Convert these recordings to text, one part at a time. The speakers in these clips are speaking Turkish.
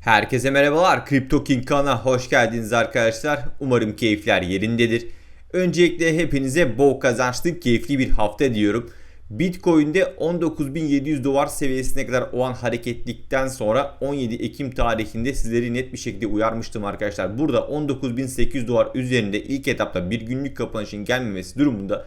Herkese merhabalar. Crypto King kanalına hoş geldiniz arkadaşlar. Umarım keyifler yerindedir. Öncelikle hepinize bol kazançlı, keyifli bir hafta diyorum. Bitcoin'de 19.700 dolar seviyesine kadar o an hareketlikten sonra 17 Ekim tarihinde sizleri net bir şekilde uyarmıştım arkadaşlar. Burada 19.800 dolar üzerinde ilk etapta bir günlük kapanışın gelmemesi durumunda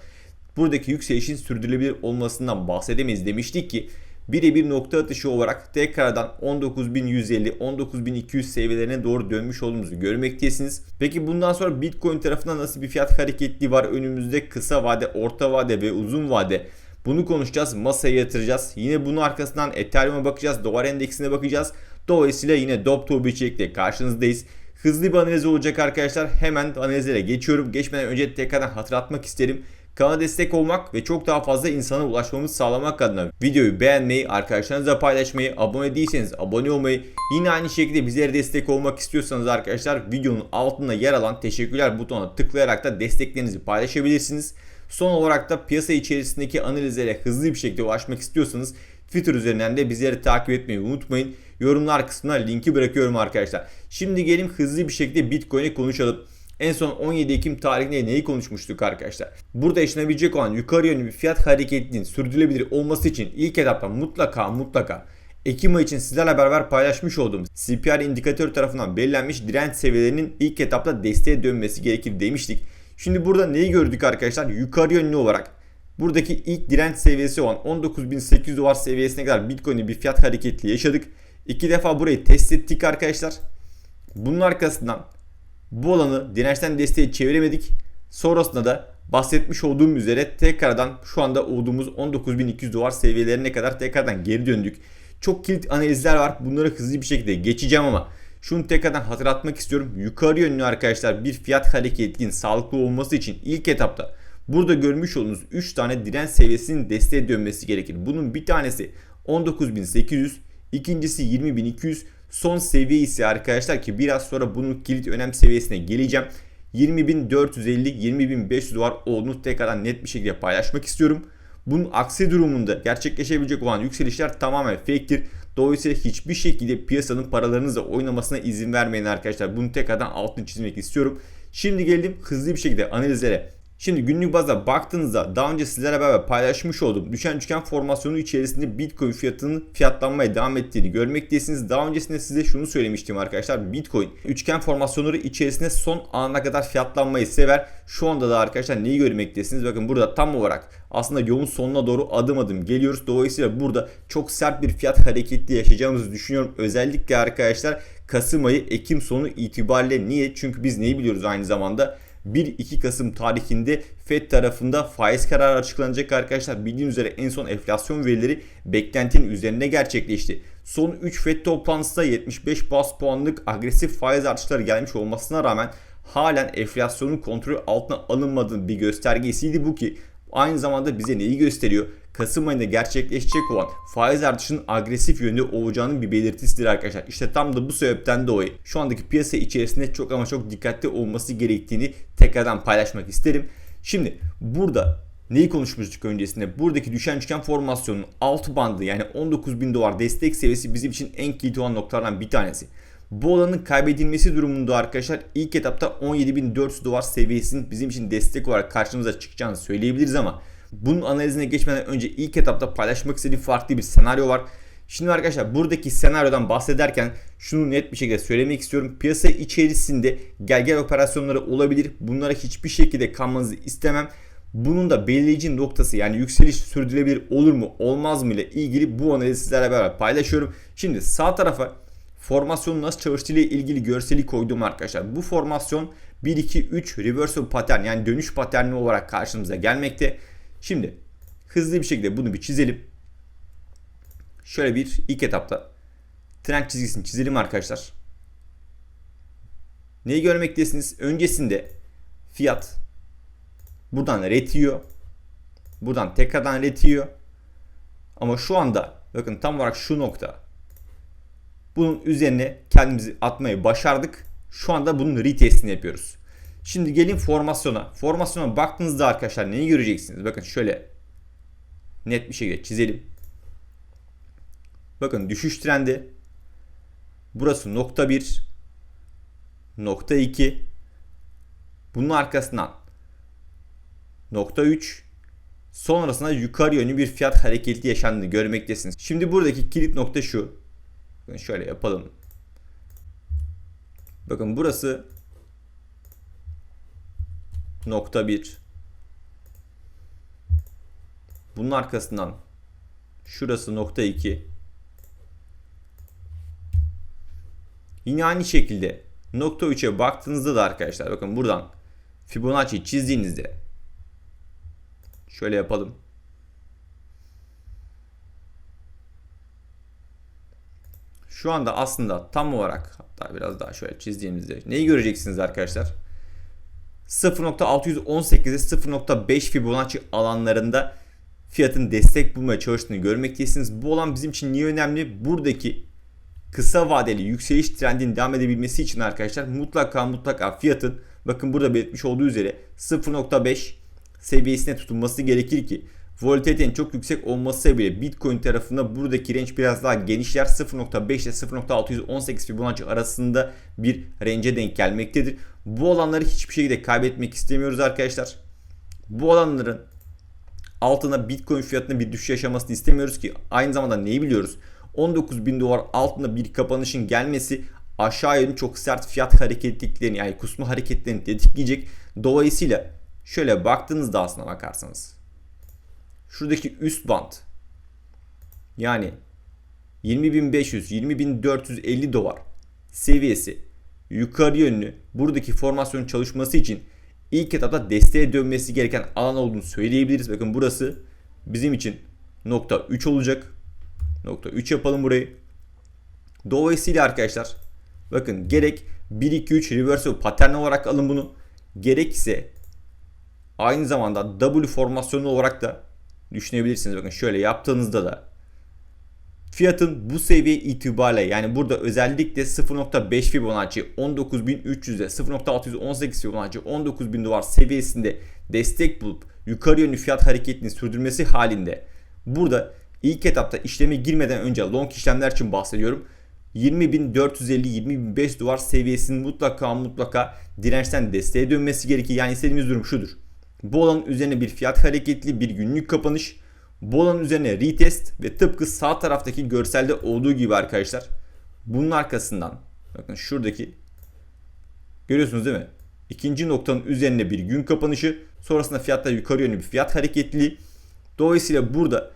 buradaki yükselişin sürdürülebilir olmasından bahsedemeyiz demiştik ki birebir nokta atışı olarak tekrardan 19.150 19.200 seviyelerine doğru dönmüş olduğumuzu görmektesiniz. Peki bundan sonra Bitcoin tarafından nasıl bir fiyat hareketli var önümüzde kısa vade, orta vade ve uzun vade? Bunu konuşacağız, masaya yatıracağız. Yine bunun arkasından Ethereum'a bakacağız, dolar endeksine bakacağız. Dolayısıyla yine Dopto içerikle karşınızdayız. Hızlı bir analiz olacak arkadaşlar. Hemen analizlere geçiyorum. Geçmeden önce tekrardan hatırlatmak isterim. Kanala destek olmak ve çok daha fazla insana ulaşmamızı sağlamak adına videoyu beğenmeyi, arkadaşlarınızla paylaşmayı, abone değilseniz abone olmayı, yine aynı şekilde bizlere destek olmak istiyorsanız arkadaşlar videonun altında yer alan teşekkürler butonuna tıklayarak da desteklerinizi paylaşabilirsiniz. Son olarak da piyasa içerisindeki analizlere hızlı bir şekilde ulaşmak istiyorsanız Twitter üzerinden de bizleri takip etmeyi unutmayın. Yorumlar kısmına linki bırakıyorum arkadaşlar. Şimdi gelin hızlı bir şekilde Bitcoin'e konuşalım. En son 17 Ekim tarihinde neyi konuşmuştuk arkadaşlar? Burada yaşanabilecek olan yukarı yönlü bir fiyat hareketinin sürdürülebilir olması için ilk etapta mutlaka mutlaka Ekim ayı için sizlerle beraber paylaşmış olduğum CPR indikatörü tarafından belirlenmiş direnç seviyelerinin ilk etapta desteğe dönmesi gerekir demiştik. Şimdi burada neyi gördük arkadaşlar? Yukarı yönlü olarak buradaki ilk direnç seviyesi olan 19.800 dolar seviyesine kadar Bitcoin'de bir fiyat hareketli yaşadık. İki defa burayı test ettik arkadaşlar. Bunun arkasından bu alanı dirençten desteğe çeviremedik. Sonrasında da bahsetmiş olduğum üzere tekrardan şu anda olduğumuz 19.200 dolar seviyelerine kadar tekrardan geri döndük. Çok kilit analizler var. Bunları hızlı bir şekilde geçeceğim ama şunu tekrardan hatırlatmak istiyorum. Yukarı yönlü arkadaşlar bir fiyat hareketliğin sağlıklı olması için ilk etapta burada görmüş olduğunuz 3 tane direnç seviyesinin desteğe dönmesi gerekir. Bunun bir tanesi 19.800, ikincisi 20.200, Son seviye ise arkadaşlar ki biraz sonra bunun kilit önem seviyesine geleceğim. 20.450-20.500 dolar olduğunu tekrardan net bir şekilde paylaşmak istiyorum. Bunun aksi durumunda gerçekleşebilecek olan yükselişler tamamen fake'tir. Dolayısıyla hiçbir şekilde piyasanın paralarınızla oynamasına izin vermeyin arkadaşlar. Bunu tekrardan altını çizmek istiyorum. Şimdi geldim hızlı bir şekilde analizlere. Şimdi günlük bazda baktığınızda daha önce sizlere beraber paylaşmış olduğum düşen üçgen formasyonu içerisinde Bitcoin fiyatının fiyatlanmaya devam ettiğini görmektesiniz. Daha öncesinde size şunu söylemiştim arkadaşlar. Bitcoin üçgen formasyonları içerisinde son ana kadar fiyatlanmayı sever. Şu anda da arkadaşlar neyi görmektesiniz? Bakın burada tam olarak aslında yolun sonuna doğru adım adım geliyoruz. Dolayısıyla burada çok sert bir fiyat hareketli yaşayacağımızı düşünüyorum. Özellikle arkadaşlar Kasım ayı Ekim sonu itibariyle niye? Çünkü biz neyi biliyoruz aynı zamanda? 1-2 Kasım tarihinde FED tarafında faiz kararı açıklanacak arkadaşlar. Bildiğiniz üzere en son enflasyon verileri beklentinin üzerinde gerçekleşti. Son 3 FED toplantısında 75 bas puanlık agresif faiz artışları gelmiş olmasına rağmen halen enflasyonun kontrol altına alınmadığı bir göstergesiydi bu ki aynı zamanda bize neyi gösteriyor? Kasım ayında gerçekleşecek olan faiz artışının agresif yönde olacağının bir belirtisidir arkadaşlar. İşte tam da bu sebepten dolayı şu andaki piyasa içerisinde çok ama çok dikkatli olması gerektiğini tekrardan paylaşmak isterim. Şimdi burada neyi konuşmuştuk öncesinde? Buradaki düşen çıkan formasyonun alt bandı yani 19.000 dolar destek seviyesi bizim için en kilit olan noktalardan bir tanesi. Bu alanın kaybedilmesi durumunda arkadaşlar ilk etapta 17.400 dolar seviyesinin bizim için destek olarak karşımıza çıkacağını söyleyebiliriz ama bunun analizine geçmeden önce ilk etapta paylaşmak istediğim farklı bir senaryo var. Şimdi arkadaşlar buradaki senaryodan bahsederken şunu net bir şekilde söylemek istiyorum. Piyasa içerisinde gel gel operasyonları olabilir. Bunlara hiçbir şekilde kalmanızı istemem. Bunun da belirleyici noktası yani yükseliş sürdürülebilir olur mu olmaz mı ile ilgili bu analizi sizlerle beraber paylaşıyorum. Şimdi sağ tarafa formasyonun nasıl çalıştığı ile ilgili görseli koydum arkadaşlar. Bu formasyon 1-2-3 reversal pattern yani dönüş paterni olarak karşımıza gelmekte. Şimdi hızlı bir şekilde bunu bir çizelim. Şöyle bir ilk etapta trend çizgisini çizelim arkadaşlar. Neyi görmektesiniz? Öncesinde fiyat buradan retiyor. Buradan tekrardan retiyor. Ama şu anda bakın tam olarak şu nokta. Bunun üzerine kendimizi atmayı başardık. Şu anda bunun retestini yapıyoruz. Şimdi gelin formasyona. Formasyona baktığınızda arkadaşlar neyi göreceksiniz? Bakın şöyle net bir şekilde çizelim. Bakın düşüş trendi. Burası nokta 1 nokta 2 bunun arkasından nokta 3 sonrasında yukarı yönlü bir fiyat hareketi yaşandığını görmektesiniz. Şimdi buradaki kilit nokta şu. Bakın şöyle yapalım. Bakın burası nokta 1 bunun arkasından şurası nokta 2 yine aynı şekilde nokta 3'e baktığınızda da arkadaşlar bakın buradan Fibonacci çizdiğinizde şöyle yapalım. Şu anda aslında tam olarak hatta biraz daha şöyle çizdiğimizde neyi göreceksiniz arkadaşlar? 0.618'e 0.5 Fibonacci alanlarında fiyatın destek bulmaya çalıştığını görmektesiniz. Bu olan bizim için niye önemli? Buradaki kısa vadeli yükseliş trendinin devam edebilmesi için arkadaşlar mutlaka mutlaka fiyatın bakın burada belirtmiş olduğu üzere 0.5 seviyesine tutunması gerekir ki volatilitenin çok yüksek olması bile Bitcoin tarafında buradaki range biraz daha genişler 0.5 ile 0.618 Fibonacci arasında bir range'e denk gelmektedir. Bu alanları hiçbir şekilde kaybetmek istemiyoruz arkadaşlar. Bu alanların altına Bitcoin fiyatında bir düşüş yaşamasını istemiyoruz ki aynı zamanda neyi biliyoruz? 19 bin dolar altında bir kapanışın gelmesi aşağı yönlü çok sert fiyat hareketliklerini yani kusma hareketlerini tetikleyecek. Dolayısıyla şöyle baktığınızda aslına bakarsanız şuradaki üst band yani 20.500-20.450 dolar seviyesi yukarı yönlü buradaki formasyon çalışması için ilk etapta desteğe dönmesi gereken alan olduğunu söyleyebiliriz. Bakın burası bizim için nokta 3 olacak. Nokta 3 yapalım burayı. Dolayısıyla arkadaşlar bakın gerek 1 2 3 reversal pattern olarak alın bunu. Gerekse aynı zamanda W formasyonu olarak da düşünebilirsiniz. Bakın şöyle yaptığınızda da fiyatın bu seviye itibariyle yani burada özellikle 0.5 Fibonacci 19.300'e 0.618 Fibonacci 19.000 dolar seviyesinde destek bulup yukarı yönlü fiyat hareketini sürdürmesi halinde burada ilk etapta işleme girmeden önce long işlemler için bahsediyorum. 20.450-20.500 dolar seviyesinin mutlaka mutlaka dirençten desteğe dönmesi gerekir. Yani istediğimiz durum şudur. Bu alanın üzerine bir fiyat hareketli bir günlük kapanış. Bu üzerine retest ve tıpkı sağ taraftaki görselde olduğu gibi arkadaşlar. Bunun arkasından bakın şuradaki görüyorsunuz değil mi? İkinci noktanın üzerine bir gün kapanışı. Sonrasında fiyatta yukarı yönlü bir fiyat hareketliliği. Dolayısıyla burada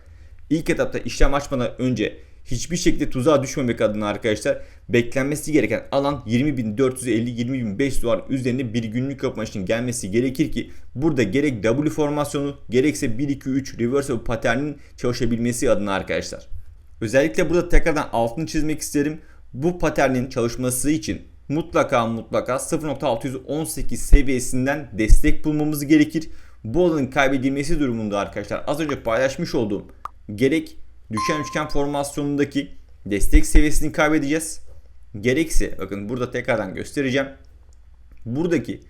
ilk etapta işlem açmadan önce hiçbir şekilde tuzağa düşmemek adına arkadaşlar beklenmesi gereken alan 20.450-20.500 dolar üzerine bir günlük kapanışın gelmesi gerekir ki burada gerek W formasyonu gerekse 1-2-3 reversal patternin çalışabilmesi adına arkadaşlar. Özellikle burada tekrardan altını çizmek isterim. Bu patternin çalışması için mutlaka mutlaka 0.618 seviyesinden destek bulmamız gerekir. Bu alanın kaybedilmesi durumunda arkadaşlar az önce paylaşmış olduğum gerek düşen üçgen formasyonundaki destek seviyesini kaybedeceğiz. Gerekse bakın burada tekrardan göstereceğim. Buradaki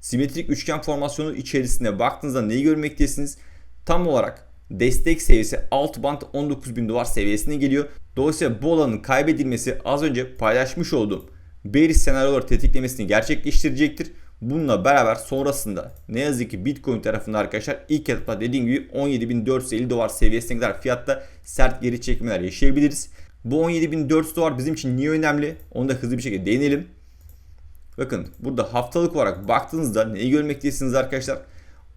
simetrik üçgen formasyonu içerisinde baktığınızda neyi görmektesiniz? Tam olarak destek seviyesi alt band 19.000 dolar seviyesine geliyor. Dolayısıyla bu alanın kaybedilmesi az önce paylaşmış olduğum bearish senaryoları tetiklemesini gerçekleştirecektir. Bununla beraber sonrasında ne yazık ki Bitcoin tarafında arkadaşlar ilk etapta dediğim gibi 17.450 dolar seviyesine kadar fiyatta sert geri çekmeler yaşayabiliriz. Bu 17.400 dolar bizim için niye önemli? Onu da hızlı bir şekilde değinelim. Bakın burada haftalık olarak baktığınızda neyi görmektesiniz arkadaşlar?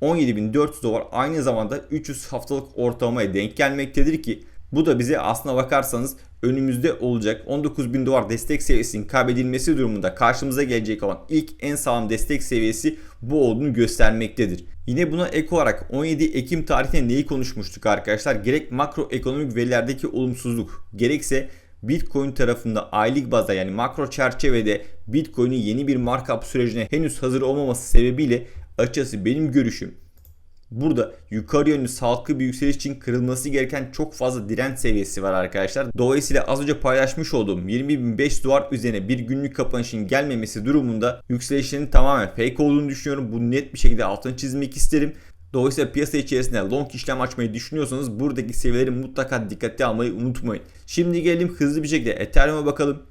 17.400 dolar aynı zamanda 300 haftalık ortalamaya denk gelmektedir ki bu da bize aslına bakarsanız önümüzde olacak 19.000 dolar destek seviyesinin kaybedilmesi durumunda karşımıza gelecek olan ilk en sağlam destek seviyesi bu olduğunu göstermektedir. Yine buna ek olarak 17 Ekim tarihinde neyi konuşmuştuk arkadaşlar? Gerek makroekonomik verilerdeki olumsuzluk gerekse Bitcoin tarafında aylık bazda yani makro çerçevede Bitcoin'in yeni bir markup sürecine henüz hazır olmaması sebebiyle açıkçası benim görüşüm Burada yukarı yönlü sağlıklı bir yükseliş için kırılması gereken çok fazla direnç seviyesi var arkadaşlar. Dolayısıyla az önce paylaşmış olduğum 20.500 dolar üzerine bir günlük kapanışın gelmemesi durumunda yükselişlerin tamamen fake olduğunu düşünüyorum. Bu net bir şekilde altını çizmek isterim. Dolayısıyla piyasa içerisinde long işlem açmayı düşünüyorsanız buradaki seviyeleri mutlaka dikkate almayı unutmayın. Şimdi gelelim hızlı bir şekilde Ethereum'a bakalım.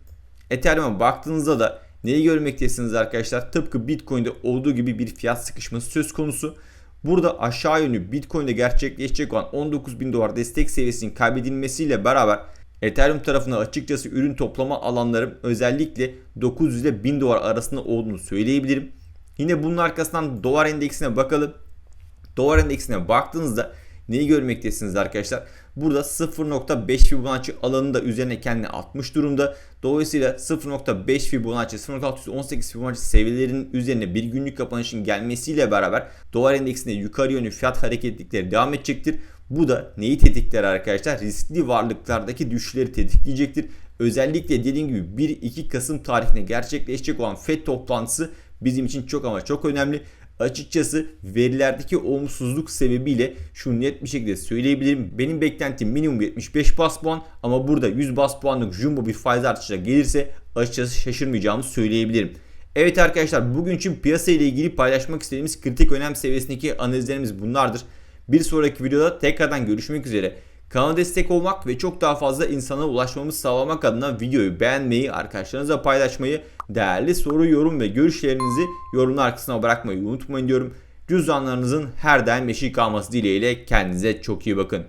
Ethereum'a baktığınızda da neyi görmektesiniz arkadaşlar? Tıpkı Bitcoin'de olduğu gibi bir fiyat sıkışması söz konusu. Burada aşağı yönlü Bitcoin'de gerçekleşecek olan 19.000 dolar destek seviyesinin kaybedilmesiyle beraber Ethereum tarafına açıkçası ürün toplama alanlarım özellikle 900 ile 1000 dolar arasında olduğunu söyleyebilirim. Yine bunun arkasından dolar endeksine bakalım. Dolar endeksine baktığınızda neyi görmektesiniz arkadaşlar? Burada 0.5 Fibonacci alanında üzerine kendini atmış durumda. Dolayısıyla 0.5 Fibonacci, 0.618 Fibonacci seviyelerinin üzerine bir günlük kapanışın gelmesiyle beraber dolar endeksinde yukarı yönlü fiyat hareketlikleri devam edecektir. Bu da neyi tetikler arkadaşlar? Riskli varlıklardaki düşüşleri tetikleyecektir. Özellikle dediğim gibi 1-2 Kasım tarihine gerçekleşecek olan FED toplantısı bizim için çok ama çok önemli. Açıkçası verilerdeki olumsuzluk sebebiyle şunu net bir şekilde söyleyebilirim. Benim beklentim minimum 75 bas puan ama burada 100 bas puanlık jumbo bir faiz artışıyla gelirse açıkçası şaşırmayacağımı söyleyebilirim. Evet arkadaşlar bugün için piyasa ile ilgili paylaşmak istediğimiz kritik önem seviyesindeki analizlerimiz bunlardır. Bir sonraki videoda tekrardan görüşmek üzere. Kanala destek olmak ve çok daha fazla insana ulaşmamız sağlamak adına videoyu beğenmeyi, arkadaşlarınızla paylaşmayı, değerli soru, yorum ve görüşlerinizi yorumlar kısmına bırakmayı unutmayın diyorum. Cüzdanlarınızın her daim yeşil kalması dileğiyle kendinize çok iyi bakın.